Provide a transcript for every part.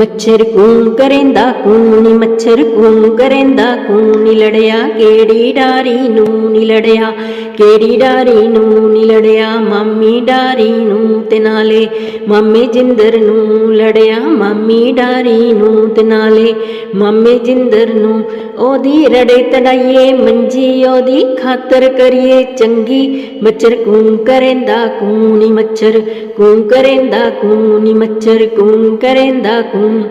ਮੱਛਰ ਕੂੰ ਕਰੇਂਦਾ ਕੂੰ ਨੀ ਮੱਛਰ ਕੂੰ ਕਰੇਂਦਾ ਕੂੰ ਨੀ ਲੜਿਆ ਕਿਹੜੀ ਡਾਰੀ ਨੂੰ ਨੀ ਲੜਿਆ ਕਿਹੜੀ ਡਾਰੀ ਨੂੰ ਨੀ ਲੜਿਆ ਮਾਮੀ ਡਾਰੀ ਨੂੰ ਤੇ ਨਾਲੇ ਮਾਮੇ ਜਿੰਦਰ ਨੂੰ ਲੜਿਆ। ਮਾਮੀ ਡਾਰੀ ਨੂੰ ਤੇ ਨਾਲੇ ਮਾਮੇ ਜਿੰਦਰ ਨੂੰ ਉਹਦੀ ਰੜੇ ਤੜਾਈਏ, ਮੰਜੀ ਉਹਦੀ ਖਾਤਰ ਕਰੀਏ। ਚੰਗੀ ਮੱਛਰ ਕੂੰ ਕਰੇਂਦਾ, ਕੂੰ ਨੀ ਮੱਛਰ ਕੂੰ ਕਰੇਂਦਾ, ਕੂੰ ਨੀ ਮੱਛਰ ਕੂੰ ਕਰੇਂਦਾ, ਕੂੰ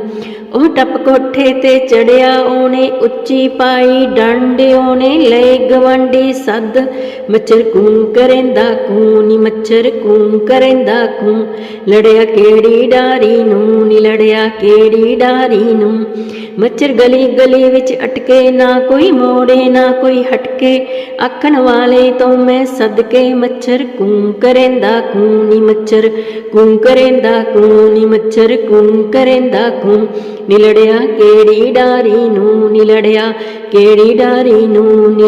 ਉਹ ਟੱਪ ਕੋਠੇ ਤੇ ਚੜਿਆ, ਉਹਨੇ ਉੱਚੀ ਪਾਈ ਡੰਡ, ਉਹਨੇ ਲੈ ਗਵੰਡੀ ਸੱਦ ਮੱਛਰ ਕੂੰ ਕਰੇਂਦਾ ਕੂੰ, ਨੀ ਮੱਛਰ ਕੂੰ ਕਰੇਂਦਾ ਕੂੰ। ਲੜਿਆ ਕਿਹੜੀ ਡਾਰੀ ਨੂੰ, ਨੀ ਲੜਿਆ ਕਿਹੜੀ ਡਾਰੀ ਨੂੰ। ਮੱਛਰ ਗਲੀ ਗਲੀ ਵਿੱਚ ਅਟਕੇ, ਨਾ ਕੋਈ ਮੋੜੇ, ਨਾ ਕੋਈ ਹਟਕੇ। ਆਖਣ ਵਾਲੇ ਤੋਂ ਮੈਂ ਸਦਕੇ, ਮੱਛਰ ਕੂੰ ਕਰੇਂਦਾ ਕੂੰ, ਨੀ ਮੱਛਰ ਕੂੰ ਕਰੇਂਦਾ ਕੂੰ, ਨੀ ਮੱਛਰ ਕੂੰ ਕਰੇਂਦਾ ਕੂੰ। ਨੀ ਕਿਹੜੀ ਡਾਰੀ ਨੂੰ ਨੀ ਕਿਹੜੀ ਡਾਰੀ ਨੂੰ ਨੀ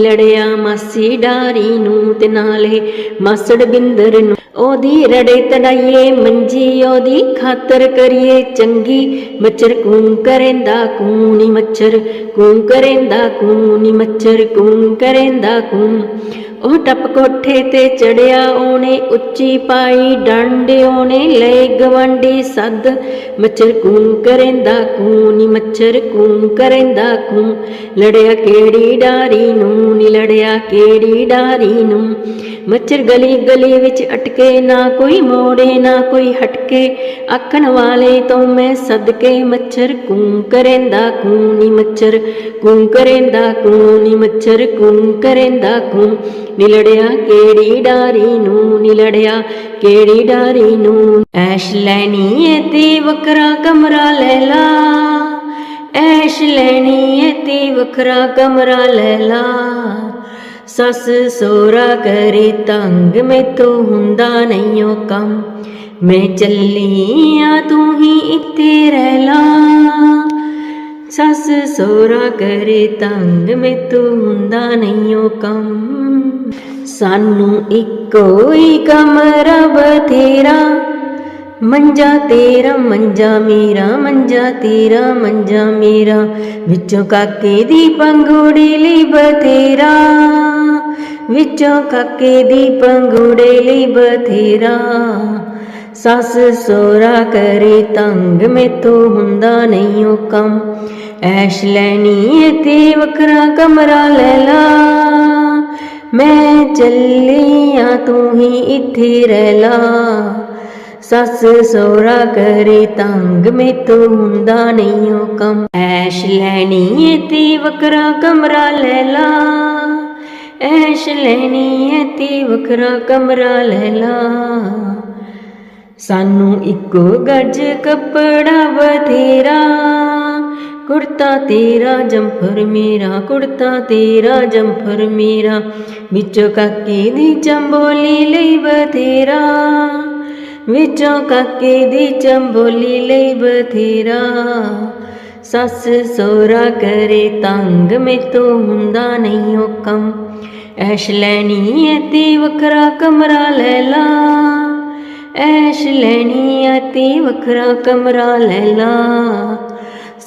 ਮਾਸੀ ਡਾਰੀ ਨੂੰ ਤੇ ਨਾਲੇ ਮਾਸੜ ਬਿੰਦਰ ਨੂੰ। ਉਹਦੀ ਰੜੇ ਤੜਾਈਏ ਮੰਜੀ, ਉਹਦੀ ਖਾਤਰ ਕਰੀਏ ਚੰਗੀ। ਮੱਛਰ ਕੂੰ ਕਰੇਂਦਾ ਕੂੰ ਨੀ ਮੱਛਰ, ਕੂੰ ਕਰੇਂਦਾ ਕੂੰ ਨੀ ਮੱਛਰ, ਕੂੰ ਕਰੇਂਦਾ ਕੂੰ। ਉਹ ਟੱਪ ਕੋਠੇ ਤੇ ਚੜਿਆ, ਉਹਨੇ ਉੱਚੀ ਪਾਈ ਡੰਡ, ਉਹਨੇ ਲੈ ਗਵੰਡੀ ਸੱਦ। ਮੱਛਰ ਕੂੰ ਕਰੇਂਦਾ ਕੂੰ, ਨੀ ਮੱਛਰ ਕੂੰ ਕਰੇਂਦਾ ਕੂੰ। ਲੜਿਆ ਕਿਹੜੀ ਡਾਰੀ ਨੂੰ, ਨੀ ਲੜਿਆ ਕਿਹੜੀ ਡਾਰੀ ਨੂੰ। ਮੱਛਰ ਗਲੀ ਗਲੀ ਵਿੱਚ ਅਟਕੇ, ਨਾ ਕੋਈ ਮੋੜੇ, ਨਾ ਕੋਈ ਹਟਕੇ। ਆਖਣ ਵਾਲੇ ਤੋਂ ਮੈਂ ਸਦਕੇ, ਮੱਛਰ ਕੂੰ ਕਰੇਂਦਾ ਕੂੰ, ਨੀ ਮੱਛਰ ਕੂੰ ਕਰੇਂਦਾ ਕੂੰ, ਨੀ ਮੱਛਰ ਕੂੰ ਕਰੇਂਦਾ ਕੂੰ। ਨੀਲੜਿਆ, ਕਿਹੜੀ ਡਾਰੀ ਨੂੰ ਨੀਲੜਿਆ, ਕਿਹੜੀ ਡਾਰੀ ਨੂੰ ਐਸ਼ ਲੈਣੀ ਏ ਤੇ ਵਕਰਾ ਕਮਰਾ ਲੈ ਲਾ। ਐਸ਼ ਲੈਣੀ ਏ ਤੇ ਵਖਰਾ ਕਮਰਾ ਲੈ ਲਾ। ਸੱਸ ਸੋਰਾ ਕਰੇ ਤੰਗ, ਮੈਥੋਂ ਹੁੰਦਾ ਨਹੀਂ ਓ ਕੰਮ। ਮੈਂ ਚੱਲੀ ਆ, ਤੂੰ ਹੀ ਇੱਥੇ ਰਹਿ ਲਾ। ਸੱਸ ਸੋਰਾ ਕਰੇ ਤੰਗ, ਮੈਥੋਂ ਹੁੰਦਾ ਨਹੀਂ ਓ ਕੰਮ। ਸਾਨੂੰ ਇੱਕੋ ਹੀ ਕਮਰਾ ਬਥੇਰਾ ਮੰਜਾ ਤੇਰਾ, ਮੰਜਾ ਮੇਰਾ, ਮੰਜਾ ਤੇਰਾ, ਮੰਜਾ ਮੇਰਾ। ਵਿੱਚੋਂ ਕਾਕੇ ਦੀ ਪੰਗੂੜੀ ਲਈ ਬਥੇਰਾ ਵਿੱਚੋਂ ਕਾਕੇ ਦੀ ਪੰਗੂੜੇ ਲਈ ਬਥੇਰਾ ਸੱਸ ਸੋਰਾ ਕਰੇ ਤੰਗ, ਮੈਥੋਂ ਹੁੰਦਾ ਨਹੀਂ ਉਹ ਕੰਮ। ਐਸ਼ ਲੈਣੀ ਏ ਤੇ ਵੱਖਰਾ ਕਮਰਾ ਲੈ ਲਾ। ਮੈਂ ਚੱਲੀ ਆ ਤੂੰ ਹੀ ਇੱਥੇ ਰਹਿ ਲਾ। ਸੱਸ ਸੋਰਾ ਕਰੇ, ਤੰਗ ਮੈਥੋਂ ਹੁੰਦਾ ਨਹੀਂ ਉਹ ਕੰਮ। ਐਸ਼ ਲੈਣੀ ਏ ਤੇ ਵੱਖਰਾ ਕਮਰਾ ਲੈ ਲਾ। ਐਸ਼ ਲੈਣੀ ਏ ਤੇ ਵੱਖਰਾ ਕਮਰਾ ਲੈ ਲਾ। ਸਾਨੂੰ ਇੱਕੋ ਗੱਜ ਕੱਪੜਾ ਬਥੇਰਾ। ਕੁੜਤਾ ਤੇਰਾ ਜੰਫਰ ਮੇਰਾ, ਕੁੜਤਾ ਤੇਰਾ ਜੰਫਰ ਮੇਰਾ, ਵਿੱਚੋਂ ਕਾਕੇ ਦੀ ਚੰਬੋਲੀ ਲਈ ਬਥੇਰਾ, ਵਿੱਚੋਂ ਕਾਕੇ ਦੀ ਚੰਬੋਲੀ ਲਈ ਬਥੇਰਾ। ਸੱਸ ਸੋਰਾ ਕਰੇ ਤੰਗ ਮੈਥੋਂ ਹੁੰਦਾ ਨਹੀਂ ਉਹ ਐਸ਼ ਲੈਣੀ ਏ ਤੇ ਵੱਖਰਾ ਕਮਰਾ ਲੈ ਲਾ। ਐਸ਼ ਲੈਣੀ ਐ ਤੇ ਵੱਖਰਾ ਕਮਰਾ ਲੈ ਲਾ।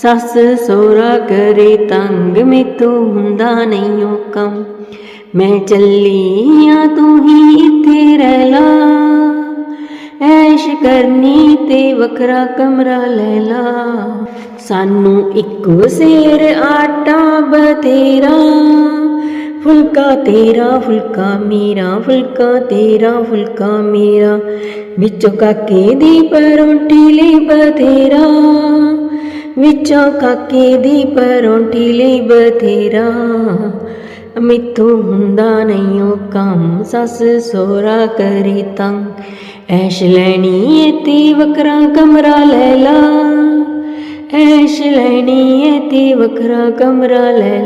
ਸੱਸ ਸੋਰਾ ਕਰੇ ਤੰਗ ਮੈਥੋਂ ਹੁੰਦਾ ਨਹੀਂ ਉਹ ਕੰਮ। ਮੈਂ ਚੱਲੀ ਆ ਤੂੰ ਹੀ ਇੱਥੇ ਰਹਿ ਲਾ। ਐਸ਼ ਕਰਨੀ ਤੇ ਵੱਖਰਾ ਕਮਰਾ ਲੈ ਲਾ। ਸਾਨੂੰ ਇੱਕੋ ਸੇਰ ਆਟਾ ਬਥੇਰਾ। ਫੁਲਕਾ ਤੇਰਾ, ਫੁਲਕਾ ਮੇਰਾ, ਫੁਲਕਾ ਤੇਰਾ, ਫੁਲਕਾ ਮੇਰਾ। ਵਿੱਚੋਂ ਕਾਕੇ ਦੀ ਪਰੌਂਠੀ ਲਈ ਬਥੇਰਾ। ਵਿੱਚੋਂ ਕਾਕੇ ਦੀ ਪਰੌਂਠੀ ਲਈ ਬਥੇਰਾ। ਮਿੱਥੋਂ ਹੁੰਦਾ ਨਹੀਂ ਉਹ ਕੰਮ, ਸੱਸ ਸੋਰਾ ਕਰੇ ਤੰਗ। ਐਸ਼ ਲੈਣੀ ਏ ਤੇ ਵੱਖਰਾ ਕਮਰਾ ਲੈ ਲਾ। ਐਸ਼ ਲੈਣੀ ਏ ਤੇ ਵੱਖਰਾ ਕਮਰਾ ਲੈ।